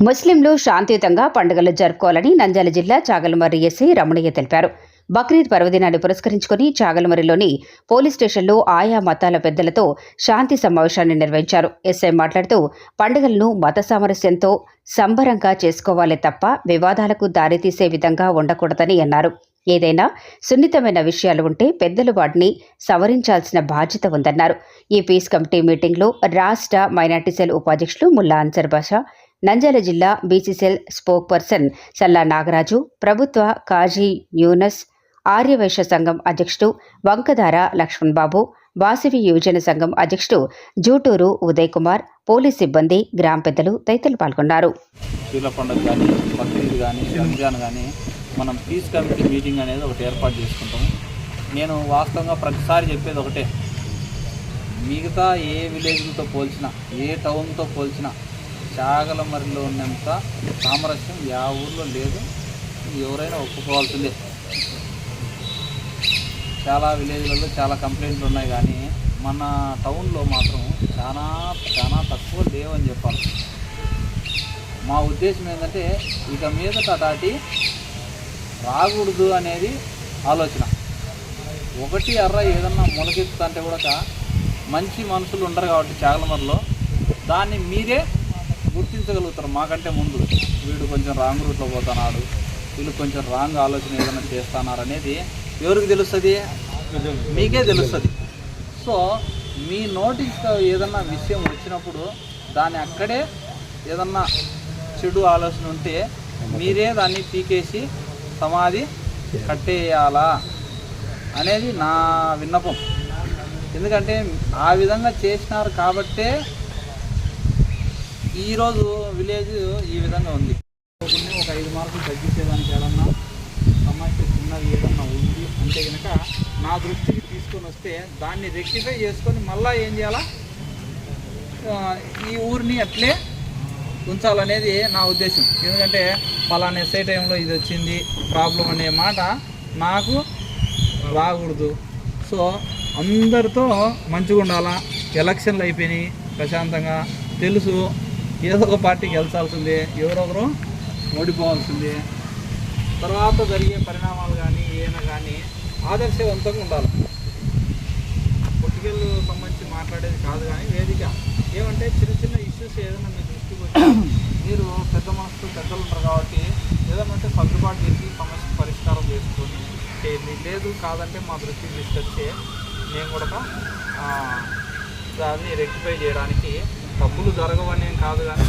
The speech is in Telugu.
ముస్లింలు శాంతియుతంగా పండుగలు జరుపుకోవాలని నంద్యాల జిల్లా చాగలమర్రి ఎస్ఐ రమణయ్య తెలిపారు. బక్రీద్ పర్వదినాన్ని పురస్కరించుకుని చాగలమరిలోని పోలీస్ స్టేషన్లో ఆయా మతాల పెద్దలతో శాంతి సమావేశాన్ని నిర్వహించారు. ఎస్ఐ మాట్లాడుతూ పండుగలను మత సామరస్యంతో సంబరంగా చేసుకోవాలే తప్ప వివాదాలకు దారితీసే విధంగా ఉండకూడదని అన్నారు. ఏదైనా సున్నితమైన విషయాలు ఉంటే పెద్దలు వాటిని సవరించాల్సిన బాధ్యత ఉందన్నారు. ఈ పీస్ కమిటీ మీటింగ్లో రాష్ట్ర మైనార్టీ సెల్ ఉపాధ్యక్షులు ముల్లా అన్సర్ బాషా నంద్యాల జిల్లా BC cell spokesperson Salla Nagaraju ప్రభుత్వ కాజీ యూనస్ ఆర్యవైశ్య సంఘం అధ్యక్షుడు వంకధార లక్ష్మణ్ బాబు వాసవి యువజన సంఘం అధ్యక్షుడు జూటూరు ఉదయ్ కుమార్ పోలీస్ సిబ్బంది గ్రామ పెద్దలు తదితరులు పాల్గొన్నారు. పండుగ కానీ బక్రీద్ కానీ రంజాన్ కానీ మనం పీస్ కమిటీ మీటింగ్ అనేది ఒకటి ఏర్పాటు చేసుకుంటాం. నేను వాస్తవంగా ప్రతిసారి చెప్పేది ఒకటే. మిగతా ఏ విలేజ్లతో పోల్చినా ఏ టౌన్తో పోల్చినా చాగలమరిలో ఉన్నంత సామరస్యం యా ఊర్లో లేదు. ఎవరైనా ఒప్పుకోవాల్సిందే. చాలా విలేజ్లలో చాలా కంప్లైంట్లు ఉన్నాయి కానీ మన టౌన్లో మాత్రం చాలా చాలా తక్కువ లేవని చెప్పాలి. మా ఉద్దేశం ఏంటంటే ఇక మీదట దాటి రాకూడదు అనేది ఆలోచన. ఒకటి అర్ర ఏదన్నా మొలకెత్తుతుంటే కూడా మంచి మనుషులు ఉండరు కాబట్టి చాగలమరలో. దాన్ని మీరే గుర్తించగలుగుతారు. మాకంటే ముందు వీడు కొంచెం రాంగ్ రూట్లో పోతున్నాడు. వీళ్ళు కొంచెం రాంగ్ ఆలోచన ఏదైనా చేస్తున్నారు అనేది ఎవరికి తెలుస్తుంది? మీకే తెలుస్తుంది. సో మీ నోటీస్తో ఏదన్నా విషయం వచ్చినప్పుడు దాన్ని అక్కడే ఏదన్నా చెడు ఆలోచన ఉంటే మీరే దాన్ని పీకేసి సమాధి కట్టేయాలా అనేది నా విన్నపం. ఎందుకంటే ఆ విధంగా చేసినారు కాబట్టే ఈరోజు విలేజ్ ఈ విధంగా ఉంది. ఒక ఐదు మార్కులు తగ్గించేదానికి ఏదన్నా సమస్య చిన్నది ఏదన్నా ఉంది. అంటే కనుక నా దృష్టికి తీసుకొని వస్తే దాన్ని రెక్టిఫై చేసుకొని మళ్ళీ ఏం చేయాలా? ఈ ఊరిని అట్లే ఉంచాలనేది నా ఉద్దేశం. ఎందుకంటే పలానా ఎస్ఐ టైంలో ఇది వచ్చింది ప్రాబ్లం అనే మాట నాకు రాకూడదు. సో అందరితో మంచిగా ఉండాలా ఎలక్షన్లు అయిపోయినాయి ప్రశాంతంగా. తెలుసు ఏదో ఒక పార్టీకి గెలిచాల్సిందే ఎవరొకరు ఓడిపోవాల్సిందే. తర్వాత జరిగే పరిణామాలు కానీ ఏమైనా కానీ ఆదర్శవంతంగా ఉండాలి. పొలిటికల్ సంబంధించి మాట్లాడేది కాదు కానీ వేదిక. ఏమంటే చిన్న చిన్న ఇష్యూస్ ఏదైనా మీ దృష్టికి వచ్చి మీరు పెద్ద మనసు పెద్దలు ఉంటారు కాబట్టి ఏదైనా సర్దుబాటు చేసి సమస్య పరిష్కారం చేసుకొని చేయండి. లేదు కాదంటే మా దృష్టికి తీసుకొచ్చి మేము కూడా దాన్ని రెక్టిఫై చేయడానికి తప్పులు జరగవనేం కాదు కానీ